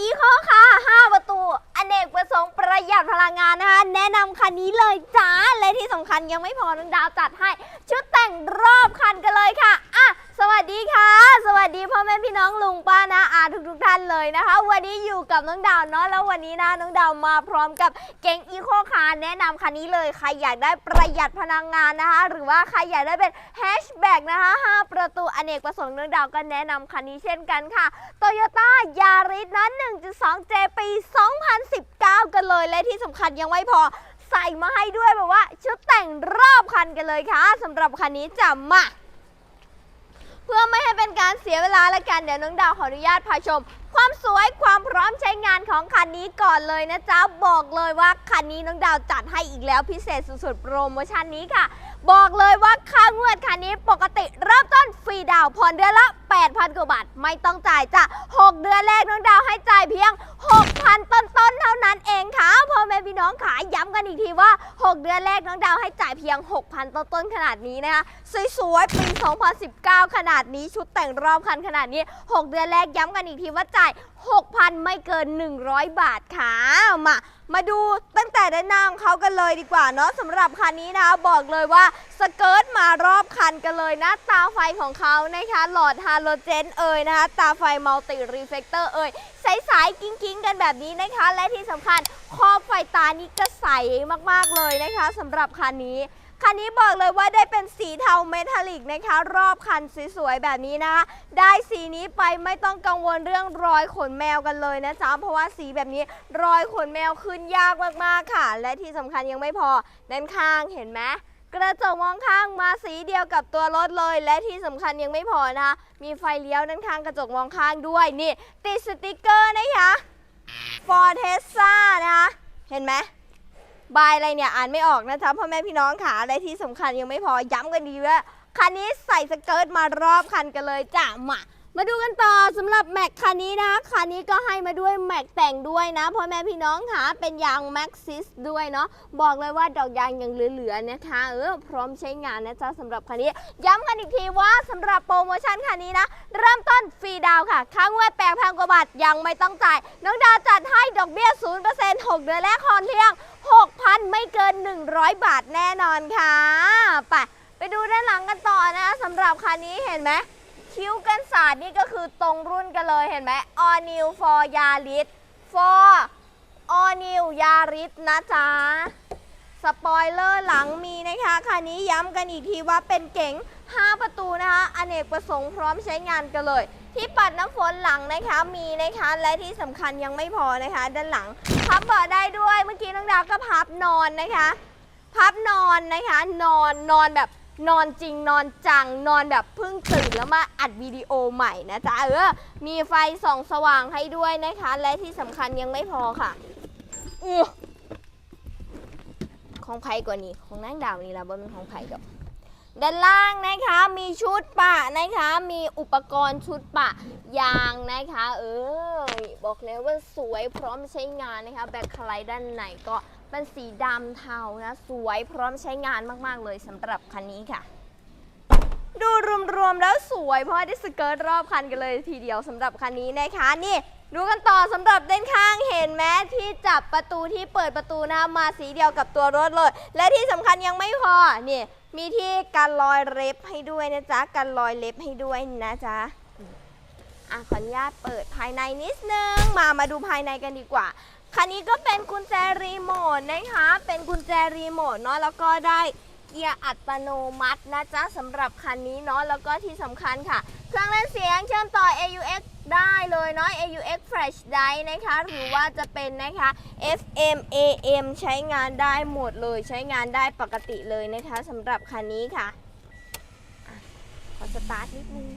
อีโประหยัดพลังงานนะคะ แนะนำคันนี้เลยจ้า และที่สำคัญยังไม่พอน้องดาวจัดให้ ชุดแต่งรอบคันกันเลยค่ะอะ สวัสดีค่ะ สวัสดีพ่อแม่พี่น้องลุงป้านะอาทุกทุกๆท่านเลยนะคะ วันนี้อยู่กับน้องดาวเนาะแล้ววันนี้นะน้องดาวมาพร้อมกับเก๋งอีโคคาร์แนะนำคันนี้เลยใครอยากได้ประหยัดพลังงานนะคะ หรือว่าใครอยากได้เป็นแฮชแบ็กนะคะ5ประตูอเนกประสงค์น้องดาวก็แนะนำคันนี้เช่นกันค่ะ โตโยต้ายาริสนะ 1.2J ปี 2019กันเลยและที่สำคัญยังไม่พอใส่มาให้ด้วยแบบว่า ชุดแต่งรอบคันกันเลยค่ะสำหรับคันนี้จะมาเพื่อไม่ให้เป็นการเสียเวลาและกันเดี๋ยวน้องดาวขออนุญาตพาชม ความสวยความพร้อมใช้งานของคันนี้ก่อนเลยนะจ๊ะบอกเลยว่าคันนี้น้องดาวจัดให้อีกแล้วพิเศษสุดๆโปรโมชั่นนี้ค่ะ บอกเลยว่าค่างวดคันนี้ปกติเริ่มต้นฟรีดาวผ่อนเดือนละ 8,000กว่าบาทไม่ต้องจ่ายจ้ะ 6 เดือนแรกน้องดาวให้จ่ายเพียง นั้นเองค่ะพ่อแม่พี่น้องขาย้ำกันอีกทีว่า 6 เดือนแรกน้องดาวให้จ่ายเพียง 6,000 ต้นต้นขนาดนี้นะคะสวยๆปี 2019 ขนาดนี้ชุดแต่งรอบคันขนาดนี้ 6 เดือนแรกย้ำกันอีกทีว่าจ่าย 6,000 ไม่เกิน 100 บาทค่ะมา มาดูตั้งแต่ด้านหน้าของเขากันเลยดีกว่าเนาะสำหรับคันนี้นะคะบอกเลยว่าสเกิร์ตมารอบคันกันเลยนะตาไฟของเขานะคะหลอดฮาโลเจนเอ่ยนะคะตาไฟมัลติรีเฟกเตอร์เอ่ยใสๆกิ้งๆ กันแบบนี้นะคะ และที่สำคัญขอบไฟตานี้ก็ใสมากๆเลยนะคะสำหรับคันนี้ คันนี้บอกเลยว่าได้เป็นสีเทาเมทัลลิกนะคะ รอบคันสวยๆแบบนี้นะคะได้สีนี้ไปไม่ต้องกังวลเรื่องรอยขนแมวกันเลยนะจ๊ะเพราะว่าสีแบบนี้รอยขนแมวขึ้นยากมากๆค่ะ และที่สำคัญยังไม่พอด้านข้างเห็นไหมกระจกมองข้างมาสีเดียวกับตัวรถเลย และที่สำคัญยังไม่พอนะคะมีไฟเลี้ยวด้านข้างกระจกมองข้างด้วยนี่ ติดสติกเกอร์นะคะ Ford t e s l a นะคะเห็นไหม บายอะไรเนี่ยอ่านไม่ออกนะจ๊ะพ่อแม่พี่น้องค่ะและที่สำคัญยังไม่พอย้ำกันดีว่าคันนี้ใส่สเกิร์ตมารอบคันกันเลยจ้ะมามาดูกันต่อสำหรับแม็กคันนี้นะคันนี้ก็ให้มาด้วยแม็กแต่งด้วยนะพ่อแม่พี่น้องค่ะเป็นยางแม็กซิสด้วยเนาะบอกเลยว่าดอกยางยังเหลือๆนะคะเออพร้อมใช้งานนะจ๊ะสำหรับคันนี้ ย้ำกันอีกทีว่าสำหรับโปรโมชั่นคันนี้นะ เริ่มต้นฟรีดาวค่ะค้างงวดแปดพันกว่าบาทยังไม่ต้องจ่ายน้องดาวจัดให้ดอกเบี้ย0% 6เดือนแรกคอนเพียง 6,000 ไม่เกิน 100 บาทแน่นอนค่ะไปไปดูด้านหลังกันต่อนะสำหรับคันนี้เห็นไหมคิ้วกันศาสตร์นี่ก็คือตรงรุ่นกันเลยเห็นไหม All New for Yaris for All New Yaris นะจ๊ะสปอยเลอร์หลังมีนะคะคันนี้ย้ำกันอีกทีว่าเป็นเก๋ง 5 ประตูนะคะ อเนกประสงค์พร้อมใช้งานกันเลย ที่ปัดน้ำฝนหลังนะคะมีนะคะและที่สำคัญยังไม่พอนะคะ ด้านหลัง พับเบาะได้ด้วยเมื่อกี้น้องดาวก็พับนอนนะคะ พับนอนนะคะ นอนนอนแบบนอนจริงนอนจังนอนแบบเพิ่งตื่นแล้วมาอัดวิดีโอใหม่นะจ๊ะเออมีไฟส่องสว่างให้ด้วยนะคะ และที่สำคัญยังไม่พอค่ะอของไผ่กว่านี้ของนางดาวนี่ละบ่เป็นของไผ่ดอก ด้านล่างนะคะมีชุดปะนะคะ มีอุปกรณ์ชุดปะยางนะคะ เออบอกแล้วว่าสวยพร้อมใช้งานนะคะ แบ็คไคลด้านในก็เป็นสีดำเทานะ สวยพร้อมใช้งานมาก ๆ เลยสำหรับคันนี้ค่ะ ดูรวมๆแล้วสวยเพราะได้สเกิร์ตรอบคันกันเลยทีเดียวสำหรับคันนี้นะคะนี่ดูกันต่อสำหรับด้านข้างเห็นไหมที่จับประตูที่เปิดประตูนะมาสีเดียวกับตัวรถเลย และที่สำคัญยังไม่พอนี่ มีที่กันรอยเล็บให้ด้วยนะจ๊ะกันรอยเล็บให้ด้วยนะจ๊ะอะขออนุญาตเปิดภายในนิดนึงมามาดูภายในกันดีกว่าคันนี้ก็เป็นกุญแจรีโมทนะคะ เป็นกุญแจรีโมทเนาะแล้วก็ได้เกียร์อัตโนมัตินะจ๊ะสำหรับคันนี้เนาะแล้วก็ที่สำคัญค่ะ เครื่องเล่นเสียงเชื่อมต่อ AUX ได้เลยเนาะ AUX Flash Drive นะคะ หรือว่าจะเป็นนะคะ FM AM ใช้งานได้หมดเลย ใช้งานได้ปกติเลยนะคะสำหรับคันนี้ค่ะขอสตาร์ทนิดนึง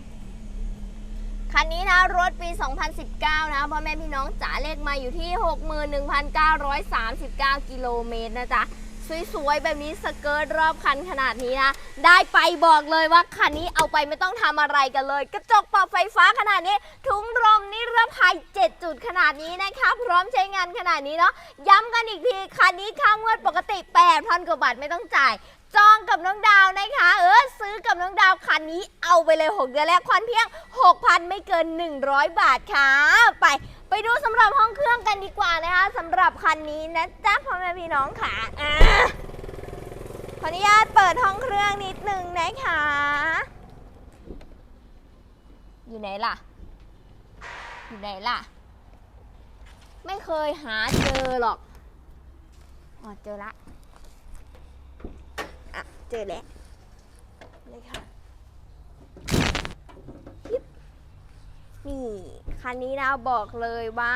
คันนี้นะรถปี 2019 นะพ่อแม่พี่น้องจ๋าเลขมาอยู่ที่ 61,939 กิโลเมตรนะจ๊ะ สวยๆ แบบนี้สเกิร์ตรอบคันขนาดนี้นะ ได้ไปบอกเลยว่าคันนี้เอาไปไม่ต้องทำอะไรกันเลย กระจกปรับไฟฟ้าขนาดนี้ ถุงลมนิรภัย 7 จุดขนาดนี้นะคะ พร้อมใช้งานขนาดนี้เนาะย้ำกันอีกที คันนี้ค่างวดปกติ 8,000 กว่าบาทไม่ต้องจ่ายจองกับน้องดาวนะคะ เออซื้อกับน้องดาวคันนี้เอาไปเลย 6 เดือนแรกควันเพียง 6,000 ไม่เกิน 100 บาทค่ะ ไป ไปดูสำหรับห้องเครื่องกันดีกว่านะคะสำหรับคันนี้นะจ๊ะพ่อแม่พี่น้องค่ะอะขออนุญาตเปิดห้องเครื่องนิดนึงนะคะอยู่ไหนล่ะ อยู่ไหนล่ะ ไม่เคยหาเจอหรอกอ๋อเจอละอะเจอแล้วนี่ค่ะยิบนี่ คันนี้นะบอกเลยว่า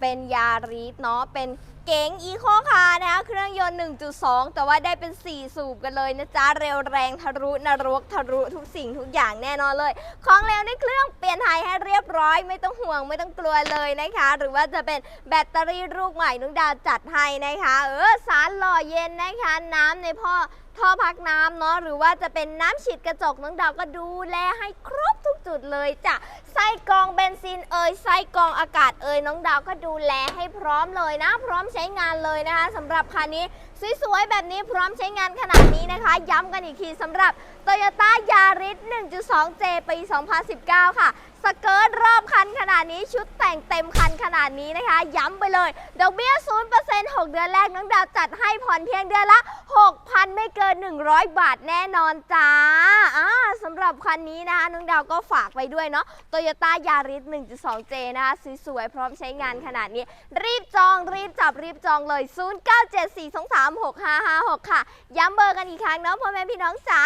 เป็นยาริสเนาะเป็นเก๋งอีโคคาร์นะคะเครื่องยนต์ 1.2 แต่ว่าได้เป็น 4 สูบกันเลยนะจ๊ะ เร็วแรงทะลุนรกทะลุทุกสิ่งทุกอย่างแน่นอนเลย ของเร็วในเครื่องเปลี่ยนไทยให้เรียบร้อยไม่ต้องห่วงไม่ต้องกลัวเลยนะคะ หรือว่าจะเป็นแบตเตอรี่ลูกใหม่นุ้งดาวจัดให้นะคะ เออสารหล่อเย็นนะคะ น้ำในพ่อ ท่อพักน้ำเนาะหรือว่าจะเป็นน้ำฉีดกระจกน้องดาวก็ดูแลให้ครบทุกจุดเลยจ้ะไส้กรองเบนซินเอ่ยไส้กรองอากาศเอ่ยน้องดาวก็ดูแลให้พร้อมเลยนะ พร้อมใช้งานเลยนะคะสำหรับคันนี้สวยๆแบบนี้พร้อมใช้งานขนาดนี้นะคะ ย้ำกันอีกทีสำหรับ Toyota Yaris 1.2J ปี 2019 ค่ะ เกิร์ตรอบคันขนาดนี้ชุดแต่งเต็มคันขนาดนี้นะคะ ย้ำไปเลยดอกเบี้ย 0% 6 เดือนแรกน้องดาวจัดให้ผ่อนเพียงเดือนละ 6,000 ไม่เกิน 100 บาทแน่นอนจ้าอ่าสำหรับคันนี้นะคะน้องดาวก็ฝากไปด้วยเนาะ Toyota Yaris 1.2J นะคะสวยๆพร้อมใช้งานขนาดนี้ รีบจองรีบจับรีบจองเลย 0974236556 ค่ะ ย้ำเบอร์กันอีกครั้งเนาะพ่อแม่พี่น้องจ๋า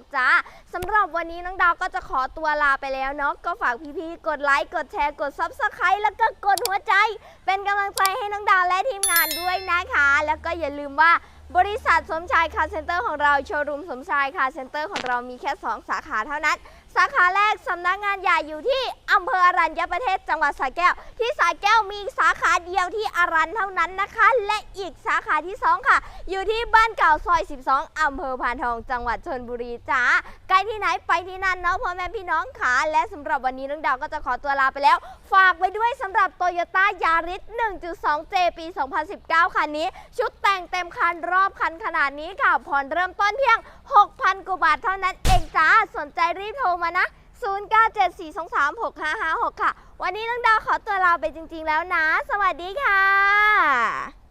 0974236556 จ้าสำหรับวันนี้น้องดาวก็จะขอตัวลาไปแล้วเนาะก็ฝากพี่ๆกดไลค์กดแชร์กดซับสไครต์แล้วก็กดหัวใจ เป็นกำลังใจให้น้องดาวและทีมงานด้วยนะคะ แล้วก็อย่าลืมว่าบริษัทสมชายคาร์เซ็นเตอร์ของเราโชว์รูมสมชายคาร์เซ็นเตอร์ของเรามีแค่ 2 สาขาเท่านั้น สาขาแรกสำนักงานใหญ่อยู่ที่ อำเภออรัญญประเทศจังหวัดสระแก้ว ที่สระแก้วมีสาขาเดียวที่อรันเท่านั้นนะคะ และอีกสาขาที่ 2 ค่ะ อยู่ที่บ้านเก่าซอย 12 อำเภอพานทองจังหวัดชนบุรีจ้าใกล้ที่ไหนไปที่นั่นเนาะพ่อแม่พี่น้องค่ะและสำหรับวันนี้น้องดาวก็จะขอตัวลาไปแล้ว ฝากไว้ด้วยสำหรับ Toyota Yaris 1.2J ปี 2019 คันนี้ ชุดแต่งเต็มคันรอบคันขนาดนี้ค่ะผ่อนเริ่มต้นเพียง 6,000กว่าบาทเท่านั้นเองจ้าสนใจรีบโทรมานะ 0974236556 ค่ะ วันนี้น้องดาวขอตัวลาไปจริง ๆ แล้วนะ สวัสดีค่ะ